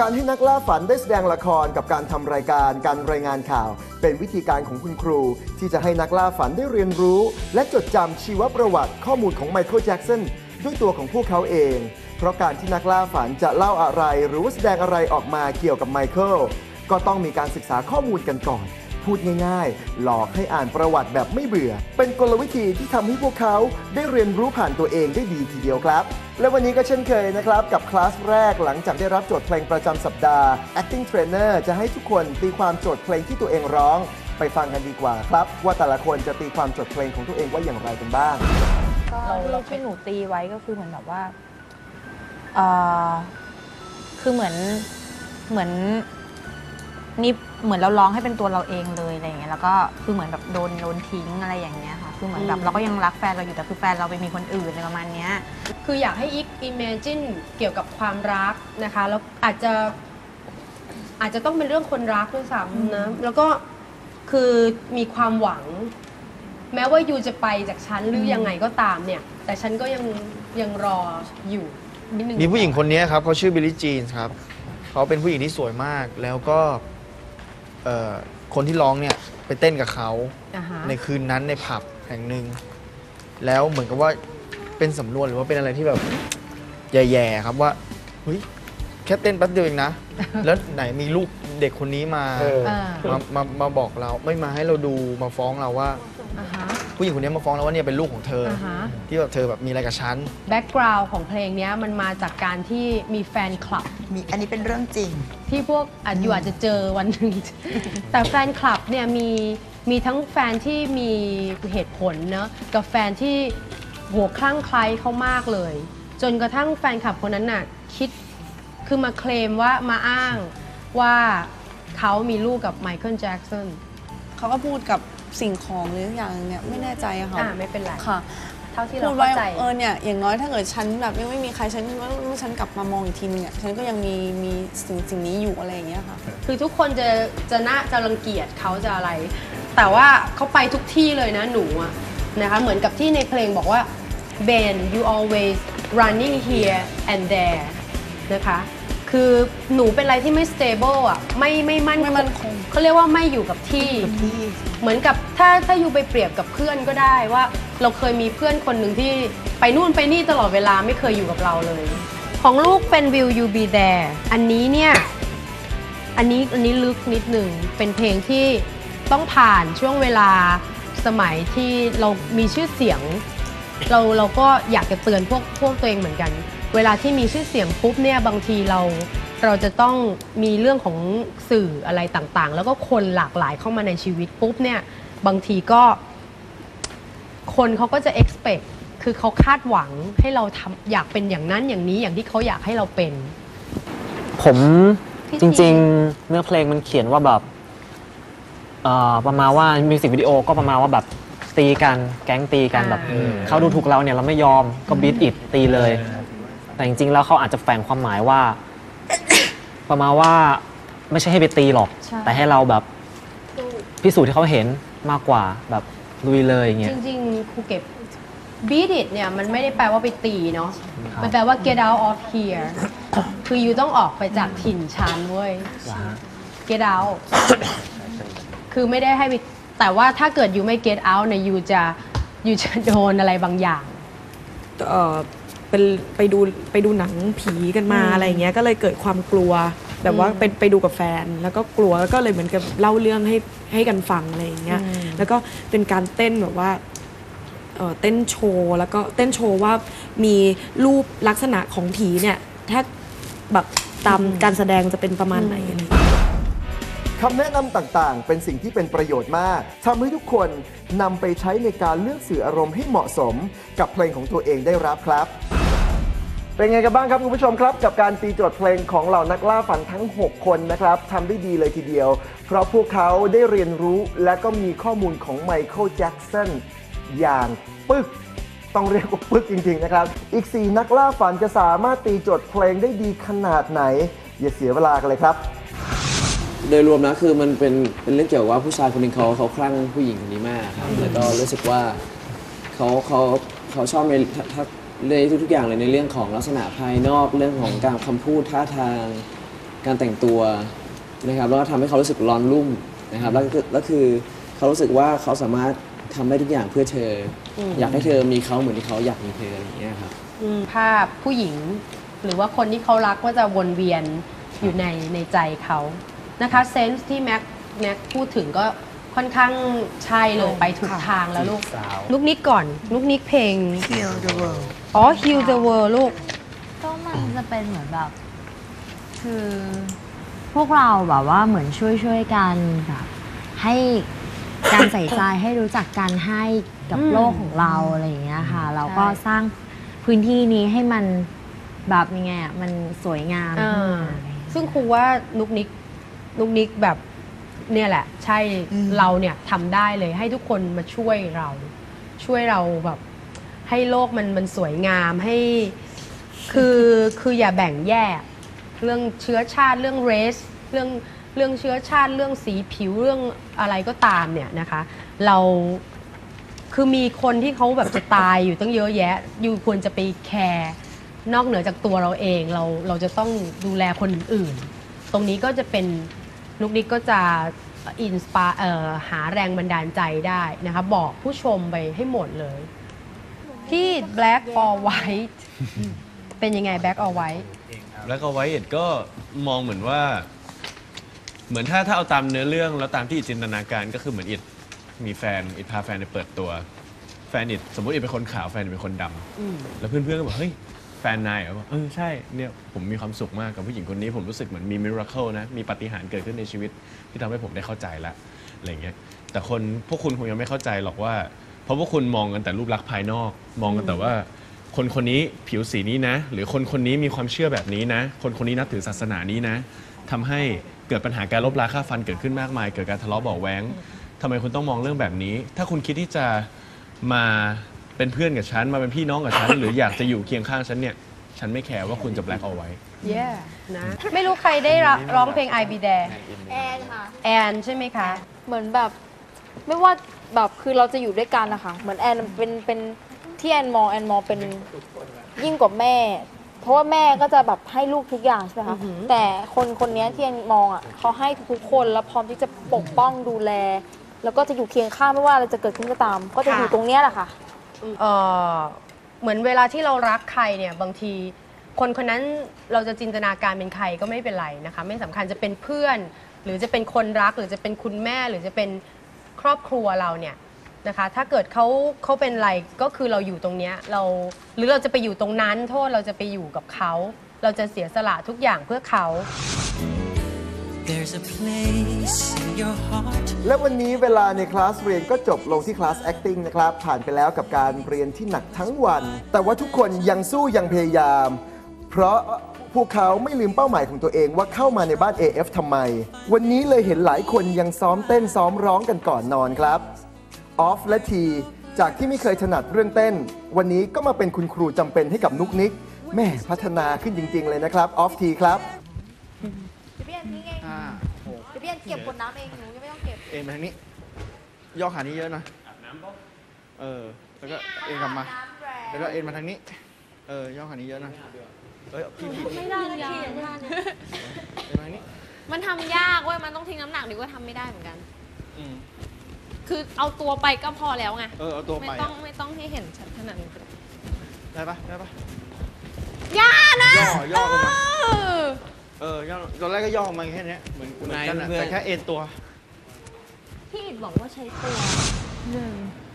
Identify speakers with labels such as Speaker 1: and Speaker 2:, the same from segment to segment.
Speaker 1: การให้นักล่าฝันได้แสดงละครกับการทำรายการการรายงานข่าว เป็นวิธีการของคุณครู ที่จะให้นักล่าฝันได้เรียนรู้ และจดจำชีวประวัติข้อมูลของไมเคิลแจ็กสันด้วยตัวของพวกเขาเอง เพราะการที่นักล่าฝันจะเล่าอะไร หรือว่าแสดงอะไรออกมาเกี่ยวกับไมเคิลก็ต้องมีการศึกษาข้อมูลกันก่อน พูดง่ายๆ หลอกให้อ่านประวัติแบบไม่เบื่อ เป็นกลวิธีที่ทำให้พวกเขาได้เรียนรู้ผ่านตัวเองได้ดีทีเดียวครับ และวันนี้ก็เช่นเคยนะครับ กับคลาสแรกหลังจากได้รับโจทย์เพลงประจำสัปดาห์ acting trainer จะให้ทุกคนตีความโจทย์เพลงที่ตัวเองร้อง ไปฟังกันดีกว่าครับ ว่าแต่ละคนจะตีความโจทย์เพลงของตัวเองว่าอย่างไรกันบ้าง
Speaker 2: ก็
Speaker 3: เราเรา
Speaker 2: ที่หนูตีไว้ก็คือเหมือนแบบว่าเอ่อคือเหมือนเหมือนนี่เหมือนเราร้องให้เป็นตัวเราเองเลยอะไรอย่างเงี้ยแล้วก็คือเหมือนแบบโดนโดนทิ้งอะไรอย่างเงี้ยค่ะคือเหมือนแบบเราก็ยังรักแฟนเราอยู่แต่คือแฟนเราไปมีคนอื่นอะไรประมาณเนี้ย
Speaker 4: คืออยากให้อีก imagine เกี่ยวกับความรักนะคะ แล้วอาจจะอาจจะต้องเป็นเรื่องคนรักด้วยซ้ำนะ แล้วก็คือมีความหวัง แม้ว่ายูจะไปจากฉันหรือยังไงก็ตามเนี่ย แต่ฉันก็ยังยังรออยู่นิดนึง
Speaker 5: มีผู้หญิงคนนี้ครับเขาชื่อบิลลี่จีนครับเขาเป็นผู้หญิงที่สวยมาก แล้วก็เอ่อคนที่ร้องเนี่ยไปเต้นกับเขา
Speaker 4: อ่าฮะ
Speaker 5: ในคืนนั้นในผับแห่งหนึ่งแล้วเหมือนกับว่า เป็นสำนวนหรือว่าเป็นอะไรที่แบบแย่ๆครับว่าเฮ้ยแค่เต้นแป๊บเดียวเองนะ แล้วไหนมีลูกเด็กคนนี้มา
Speaker 1: เออ
Speaker 4: อ่า
Speaker 5: มามามาบอกเราไม่มาให้เราดูมาฟ้องเราว่า
Speaker 4: อ่าฮะ
Speaker 5: ผู้หญิงคนนี้มาฟ้องเราว่าเนี่ยเป็นลูกของเธออ
Speaker 4: อ่าฮะ
Speaker 5: ที่แบบเธอแบบมีอะไรกับฉัน
Speaker 4: แบ็กกราวน์ของเพลงเนี้ยมันมาจากการที่มีแฟนคลับ
Speaker 3: มีอันนี้เป็นเรื่องจริง
Speaker 4: ที่พวกอาจอยู่อาจจะเจอวันหนึ่ง แต่แฟนคลับเนี่ยมีมีทั้งแฟนที่มีเหตุผลเนอะกับแฟนที่ หัวคลั่งไคล้เขามากเลย จนกระทั่งแฟนคลับคนนั้นน่ะคิดคือมาเคลมว่ามาอ้างว่าเขามีลูกกับไมเคิลแจ็กสัน
Speaker 6: เขาก็พูดกับสิ่งของหรืออย่างหนึ่งเนี่ยไม่แน่ใจอะค่ะ
Speaker 4: อ่าไม่เป็นไร
Speaker 6: ค่ะ
Speaker 4: เท่าที่
Speaker 6: พู
Speaker 4: เรา
Speaker 6: ดไว้
Speaker 4: เข้าใจ
Speaker 6: เออเนี่ยอย่างน้อยถ้าเกิดฉันแบบยังไม่มีใครฉันว่าลูกฉันกลับมามองอีกทีนึงเนี่ยฉันก็ยังมีมีสิ่งสิ่งนี้อยู่อะไรอย่างเงี้ยค่ะ
Speaker 4: คือทุกคนจะจะน่าจะรังเกียจเขาจะอะไร แต่ว่าเขาไปทุกที่เลยนะหนูอะ นะคะเหมือนกับที่ในเพลงบอกว่า Ben you always running here and there นะคะคือหนูเป็นอะไรที่ไม่ stable อะไม่ไม่มั่น
Speaker 6: ไม่มั่นคง
Speaker 4: เขาเรียกว่าไม่อยู่กับที่
Speaker 3: ที่
Speaker 4: เหมือนกับถ้าถ้าอยู่ไปเปรียบกับเพื่อนก็ได้ว่า เราเคยมีเพื่อนคนหนึ่งที่ไปนู่นไปนี่ตลอดเวลาไม่เคยอยู่กับเราเลย ของลูกเป็น Will You Be There อันนี้เนี่ยอันนี้อันนี้ลึกนิดหนึ่งเป็นเพลงที่ต้องผ่านช่วงเวลา สมัยที่เรามีชื่อเสียง เราเราก็อยากจะเตือนพวกพวกตัวเองเหมือนกัน เวลาที่มีชื่อเสียงปุ๊บเนี่ยบางทีเราเราจะต้องมีเรื่องของสื่ออะไรต่างๆ แล้วก็คนหลากหลายเข้ามาในชีวิตปุ๊บเนี่ยบางทีก็ คนเขาก็จะ expect คือเขาคาดหวังให้เราทำอยากเป็นอย่างนั้นอย่างนี้อย่างที่เขาอยากให้เราเป็น
Speaker 7: ผม
Speaker 4: พี่
Speaker 7: จ
Speaker 4: จี
Speaker 7: ริง ๆ เนื้อเพลงมันเขียนว่าแบบ เอ่อประมาณว่ามิวสิกวิดีโอก็ประมาณว่าแบบตีกันแก๊งตีกันแบบ
Speaker 5: อืม
Speaker 7: เขาดูถูกเราเนี่ยเราไม่ยอมก็บีทอิดตีเลย แต่จริงๆแล้วเขาอาจจะแฝงความหมายว่า ประมาณว่าไม่ใช่ให้ไปตีหรอก
Speaker 4: ใช่
Speaker 7: แต่ให้เราแบบพิสูจน์ที่เขาเห็นมากกว่าแบบลุยเลยอย่างเงี้
Speaker 4: จ
Speaker 7: ย
Speaker 4: ริงๆครูเก็บ beat it เนี่ย มันไม่ได้แปลว่าไปตีเนาะ
Speaker 7: ครับ
Speaker 4: มันแปลว่า get out of here คืออยู่ต้องออกไปจากถิ่นฉันเว้ย get out คือไม่ได้ให้ไปแต่ว่าถ้าเกิดยูไม่ get out เนี่ยยูจะยูจะโดนอะไรบางอย่าง
Speaker 8: เอ่อเป็นไปดูไปดูหนังผีกันมา
Speaker 4: อืม
Speaker 8: อะไรอย่างเงี้ยก็เลยเกิดความกลัวแบบว่า
Speaker 4: อืม
Speaker 8: เป็นไปดูกับแฟน แล้วก็กลัวแล้วก็เลยเหมือนกับเล่าเรื่องให้ให้กันฟังอะไรอย่างเงี้ย
Speaker 4: อืม
Speaker 8: แล้วก็เป็นการเต้นแบบว่าเอ่อเต้นโชว์แล้วก็เต้นโชว์ว่ามีรูปลักษณะของผีเนี่ยถ้าแบบตามการแสดงจะเป็นประมาณไหนอะไรอย่างเงี้ย
Speaker 1: คำแนะนำต่างๆ เป็นสิ่งที่เป็นประโยชน์มากทำให้ทุกคนนำไปใช้ในการเลือกสื่ออารมณ์ให้เหมาะสม กับเพลงของตัวเองได้รับครับ เป็นไงกันบ้างครับคุณผู้ชมครับ กับการตีโจทย์เพลงของเหล่านักล่าฝันทั้ง 6 คนนะครับทำได้ดีเลยทีเดียว เพราะพวกเขาได้เรียนรู้และก็มีข้อมูลของไมเคิลแจ็กสันอย่างปึ๊กต้องเรียกว่าปึ๊กจริง ๆ นะครับ อีก 4 นักล่าฝันจะสามารถตีโจทย์เพลงได้ดีขนาดไหน อย่าเสียเวลากันเลยครับ
Speaker 9: โดยรวมนะคือมันเป็นเป็นเรื่องเกี่ยวกับว่าผู้ชายคนหนึ่งเขาเขาคลั่งผู้หญิงคนนี้มากครับแล้วก็รู้สึกว่าเขาเขาเขาชอบในถ้าถ้าในทุกๆอย่างเลยในเรื่องของลักษณะภายนอกเรื่องของการคำพูดท่าทาง การแต่งตัวนะครับแล้วก็ทำให้เขารู้สึกร้อนรุ่มนะครับแล้วก็แล้วคือเขารู้สึกว่าเขาสามารถทำได้ทุกอย่างเพื่อเธอออยากให้เธอมีเขาเหมือนที่เขาอยากมีเธออะไรอย่างเงี้ยครับ
Speaker 4: ภาพผู้หญิง หรือว่าคนที่เขารักก็จะวนเวียนอยู่ในในใจเขา นะคะเซนส์ที่แม็กแม็กพูดถึงก็ค่อนข้างใช่เลยไปถูกทางแล้วลูก
Speaker 5: สาว
Speaker 4: ลูกนิกก่อน ลูกนิกเพลง Heal the World อ๋อ Heal the World ลูก
Speaker 2: ก็มันจะเป็นเหมือนแบบ คือ พวกเราแบบว่าเหมือนช่วยช่วยๆกันแบบให้การใส่ใจ ให้รู้จักการให้กับ
Speaker 4: อืม
Speaker 2: โลกของเราอะไรอย่างเงี้ยค่ะ เราก็สร้างพื้นที่นี้ให้มันแบบยังไงอะมันสวยงาม
Speaker 4: อ่
Speaker 2: ขึ้นมาาอะไรอย่างเงี้ย
Speaker 4: ซึ่งครูว่านุกนิก นุกนิกแบบเนี่ยแหละ ใช่เราเนี่ยทำได้เลยให้ทุกคนมาช่วยเรา ช่วยเราแบบ ให้โลกมันมันสวยงามให้ คือคืออย่าแบ่งแยก เรื่องเชื้อชาติเรื่องเรส เรื่องเรื่องเชื้อชาติเรื่องสีผิวเรื่องอะไรก็ตามเนี่ยนะคะ เราคือมีคนที่เขาแบบจะตายอยู่ตั้งเยอะแยะ อยู่ควรจะไปแคร์นอกเหนือจากตัวเราเองเราเราจะต้องดูแลคนอื่นๆตรงนี้ก็จะเป็น นุกนิกก็จะอินสปาหาแรงบันดาลใจได้นะคะ บอกผู้ชมไปให้หมดเลยที่ black or white เป็นยังไง black or white
Speaker 3: แล้วก็ไว้เอ็ดก็มองเหมือนว่า เหมือนถ้าถ้าเอาตามเนื้อเรื่องแล้วตามที่อิดจินตนาการก็คือเหมือนอิดมีแฟนอิดพาแฟนไปเปิดตัว แฟนอิดสมมติอิดเป็นคนขาวแฟนอิดเป็นคนดำแล้วเพื่อนๆก็บอกเฮ้ยแฟนนายเหรอบอกเออใช่เนี่ยผมมีความสุขมากกับผู้หญิงคนนี้ ผมรู้สึกเหมือนมีมิราเคิลนะมีปาฏิหาริย์เกิดขึ้นในชีวิตที่ทำให้ผมได้เข้าใจละอะไรเงี้ยแต่คนพวกคุณคงยังไม่เข้าใจหรอกว่า เพราะพวกคุณมองกันแต่รูปลักษณ์ภายนอก มองกันแต่ว่า คนคนนี้ผิวสีนี้นะ หรือคนคนนี้มีความเชื่อแบบนี้นะ คนคนนี้นับถือศาสนานี้นะทำให้เกิดปัญหาการลบราค่าฟันเกิดขึ้นมากมาย เกิดการทะเลาะเบาะแว้งทำไมคุณต้องมองเรื่องแบบนี้ ถ้าคุณคิดที่จะมา เป็นเพื่อนกับฉันมาเป็นพี่น้องกับฉัน หรืออยากจะอยู่เคียงข้างฉันเนี่ยฉันไม่แคร์ว่าคุณจะแบล็คเอาไว้
Speaker 4: yeah นะไม่รู้ใครได้ร้องร้องเพลง I Be There
Speaker 10: แอนค่ะ
Speaker 4: แอนใช่ไหมคะ
Speaker 10: เหมือนแบบ ไม่ว่าแบบคือเราจะอยู่ด้วยกันนะคะเหมือนแอนเป็นเป็นที่แอนมองแอนมองเป็นยิ่งกว่าแม่ เพราะว่าแม่ก็จะแบบให้ลูกทุกอย่างใช่ไหมคะแต่คนคนนี้ที่แอนมองอะเขาให้ทุกๆคนแล้วพร้อมที่จะปกป้องดูแล แล้วก็จะอยู่เคียงข้างไม่ว่าอะไรจะเกิดขึ้นก็ตาม ก็จะอยู่ตรงเนี้ยแหละค่ะ
Speaker 4: เอ่อเหมือนเวลาที่เรารักใครเนี่ยบางที คนคนนั้นเราจะจินตนาการเป็นใครก็ไม่เป็นไรนะคะ ไม่สำคัญจะเป็นเพื่อน หรือจะเป็นคนรักหรือจะเป็นคุณแม่หรือจะเป็นครอบครัวเราเนี่ยนะคะ ถ้าเกิดเขาเขาเป็นอะไรก็คือเราอยู่ตรงเนี้ยเราหรือเราจะไปอยู่ตรงนั้นโทษเราจะไปอยู่กับเขา เราจะเสียสละทุกอย่างเพื่อเขา
Speaker 11: There's a place in your heart
Speaker 1: และวันนี้เวลาในคลาสเรียนก็จบลงที่คลาส acting นะครับ ผ่านไปแล้วกับการเรียนที่หนักทั้งวัน แต่ว่าทุกคนยังสู้ยังพยายาม เพราะพวกเขาไม่ลืมเป้าหมายของตัวเองว่าเข้ามาในบ้าน AF ทำไม วันนี้เลยเห็นหลายคนยังซ้อมเต้นซ้อมร้องกันก่อนนอนครับ ออฟและที จากที่ไม่เคยถนัดเรื่องเต้น วันนี้ก็มาเป็นคุณครูจำเป็นให้กับนุกนิกแม่พัฒนาขึ้นจริง ๆ เลยนะครับ ออฟทีครับ
Speaker 10: เดี๋ยวพี่แอนทิ้งเอง
Speaker 5: ห้าหก
Speaker 10: เดี๋ยว พี่แอนเก็บขวดน้ำเองหนูยังไม่ต้องเก็บ
Speaker 5: เอ็นมาทางนี้ ย่อขานี้เยอะหน่อยเออ แล้วก็เอ็นกลับมาแล้วก็เอ็นมาทางนี้ เออย่อขานี้เยอะหน่อยเอ้ยพี่ผิด
Speaker 10: ไม่ได้เลยพี่
Speaker 5: เอ็นมาทางนี้
Speaker 10: มันทำยากเว้ย มันต้องทิ้งน้ำหนักดีกว่าทำไม่ได้เหมือนกัน
Speaker 5: อืม
Speaker 10: คือเอาตัวไปก็พอแล้วไง
Speaker 5: เออเอาตัว
Speaker 10: ไม่
Speaker 5: ไป
Speaker 10: ต้อง
Speaker 5: อะ
Speaker 10: ไม่ต้องให้เห็นชัดขนาดนี้
Speaker 5: ได้ปะได้ปะ
Speaker 10: ย่านะ
Speaker 5: ย่อย่อลงมา
Speaker 10: เออ
Speaker 5: เออย่อตอนแรกก็ย่อลงมาแค่เนี้ยเหมือนเหมือนกันอะ
Speaker 9: เพื่อน
Speaker 5: แต่แค่เอ็นตัว
Speaker 2: ที่อิดบอกว่าใช้ตัวหนึ่ง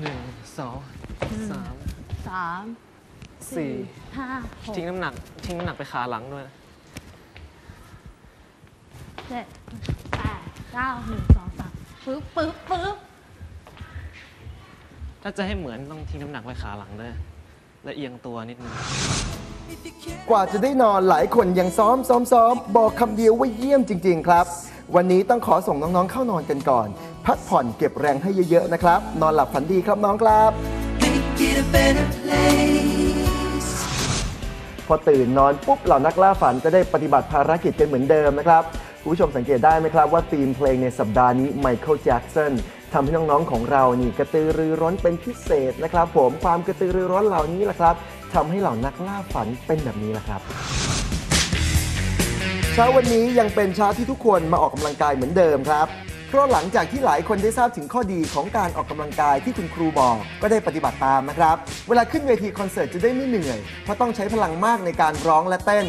Speaker 7: หนึ่งสองสาม
Speaker 2: สาม
Speaker 7: สี่
Speaker 2: ห้าหก
Speaker 7: ทิ้งน้ำหนักทิ้งน้ำหนักไปขาหลังด้วยนะ
Speaker 2: เจ็ดแปดเก้าหนึ่งสองสามปึ๊บปึ๊บปึ๊บ
Speaker 7: ถ้าจะให้เหมือนต้องทิ้งน้ำหนักไปขาหลังด้วยและเอียงตัวนิดนึง
Speaker 1: กว่าจะได้นอนหลายคนยังซ้อมซ้อมซ้อมบอกคำเดียวว่าเยี่ยมจริง ๆ ครับ วันนี้ต้องขอส่งน้องๆเข้านอนกันก่อน พักผ่อนเก็บแรงให้เยอะๆนะครับ นอนหลับฝันดีครับน้องครับ
Speaker 11: make it a better place
Speaker 1: พอตื่นนอนปุ๊บเหล่านักล่าฝันจะได้ปฏิบัติภารกิจกันเหมือนเดิมนะครับคุณผู้ชมสังเกตได้ไหมครับว่าธีมเพลงในสัปดาห์นี้ไมเคิลแจ็กสันทำให้น้องๆของเรานี่กระตือรือร้นเป็นพิเศษนะครับ ผมความกระตือรือร้นเหล่านี้แหละครับ ทำให้เหล่านักล่าฝันเป็นแบบนี้แหละครับเช้าวันนี้ยังเป็นเช้าที่ทุกคนมาออกกำลังกายเหมือนเดิมครับ เพราะหลังจากที่หลายคนได้ทราบถึงข้อดีของการออกกำลังกายที่คุณครูบอก ก็ได้ปฏิบัติตามนะครับ เวลาขึ้นเวทีคอนเสิร์ตจะได้ไม่เหนื่อย เพราะต้องใช้พลังมากในการร้องและเต้น